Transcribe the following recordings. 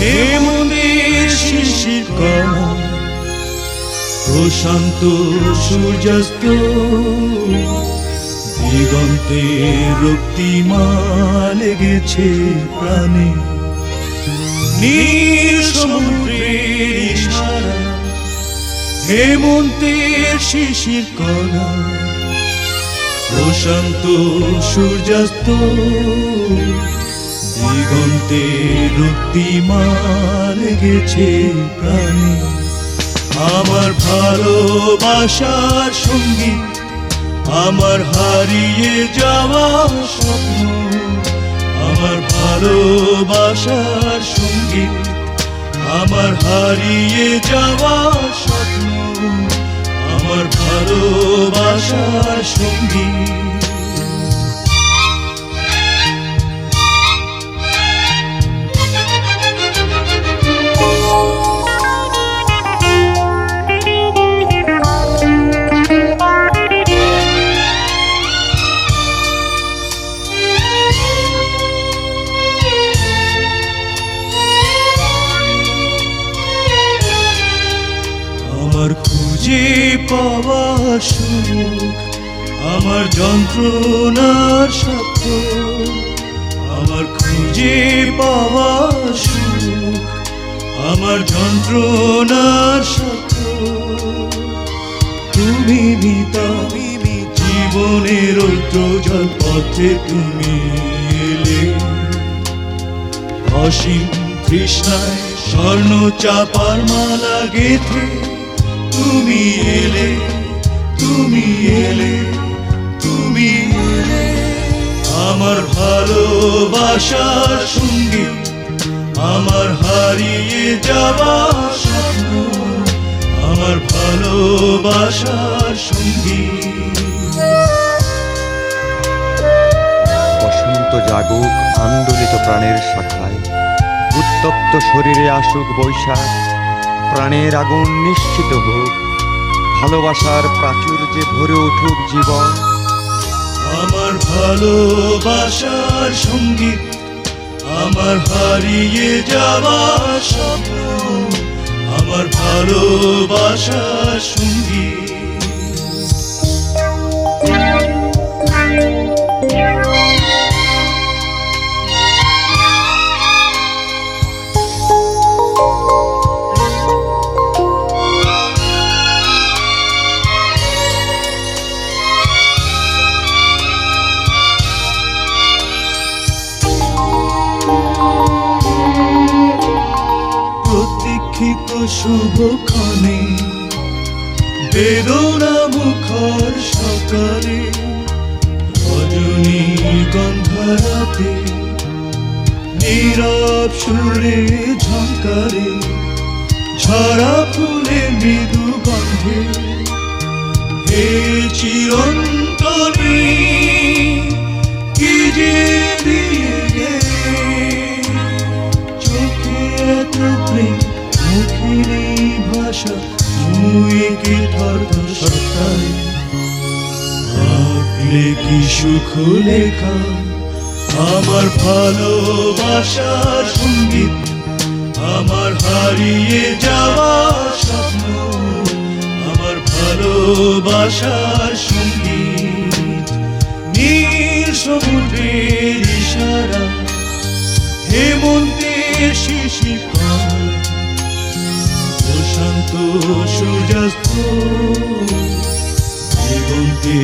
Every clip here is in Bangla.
হেমদের শিশির কণা। প্রশান্ত সূর্যাস্ত, দিগন্তে রক্তিমা লেগেছে প্রাণে। নীল হেমন্তের শিশির কণা। প্রশান্ত সূর্যাস্ত দিগন্তে রক্তিমা লেগেছে প্রাণী। আমার ভালোবাসার সঙ্গী, আমার হারিয়ে যাওয়া স্বপ্ন। আমার ভালোবাসার সঙ্গী, আমার হারিয়ে যাওয়া স্বপ্ন। আমার ভালোবাসার সংগীত খুঁজে পাওয়া আমার যন্ত্রণার সাথ, আমার খুঁজে পাওয়া আমার যন্ত্রণার সাথ। তুমি মিতা জীবনের জল পথে তুমি অসীম তৃষ্ণায় স্বর্ণ চাপার মালা গেথে তুমি এলে তুমি এলে তুমি এলে। আমার ভালোবাসার আমার হারিয়ে যাওয়া স্বপ্ন, আমার ভালোবাসার বসন্ত জাগুক আন্দোলিত প্রাণের শাখায় উত্তপ্ত শরীরে আসুক বৈশাখ প্রাণের আগুন নিশ্চিত হোক। ভালোবাসার প্রাচুর্যে ভরে উঠুক জীবন। আমার ভালোবাসার সংগীত আমার হারিয়ে যাওয়া স্বপ্ন, আমার ভালোবাসার প্রতীক্ষিত শুভক্ষণে, বেদনা মুখর সকালে রজনী গন্ধারাতে, নীরব সুরে ঝঙ্কারে, ঝরা ফুলে মৃদু গন্ধে, হে চিরন্তনী ভাষা মুয়ে কি ধর্ম সত্তায়? ভাবলে কি সুখ লেখা? আমার ভালোবাসার সংগীত, আমার হারিয়ে যাওয়া স্বপ্ন, আমার ভালোবাসার সংগীত। নীল সমুদ্রের ইশারা, হেমন্তের শিশির প্রশান্ত সূর্যাস্ত। দিগন্তে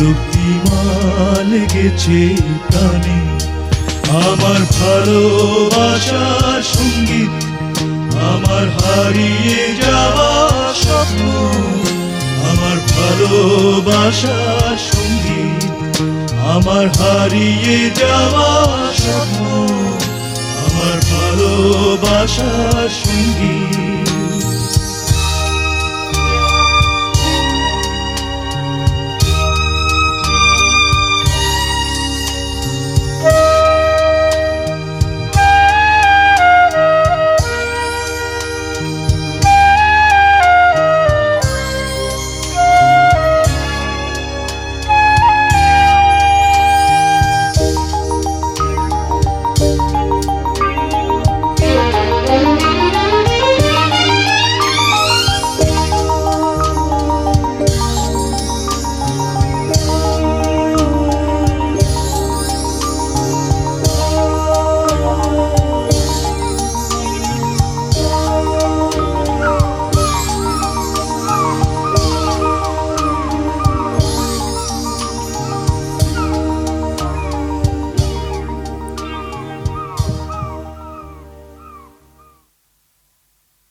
রক্তিমা লেগেছে প্রাণে। আমার ভালোবাসার সংগীত আমার হারিয়ে যাওয়া স্বপ্ন। আমার ভালোবাসার সংগীত আমার হারিয়ে যাওয়া স্বপ্ন। আমার ভালোবাসার সংগীত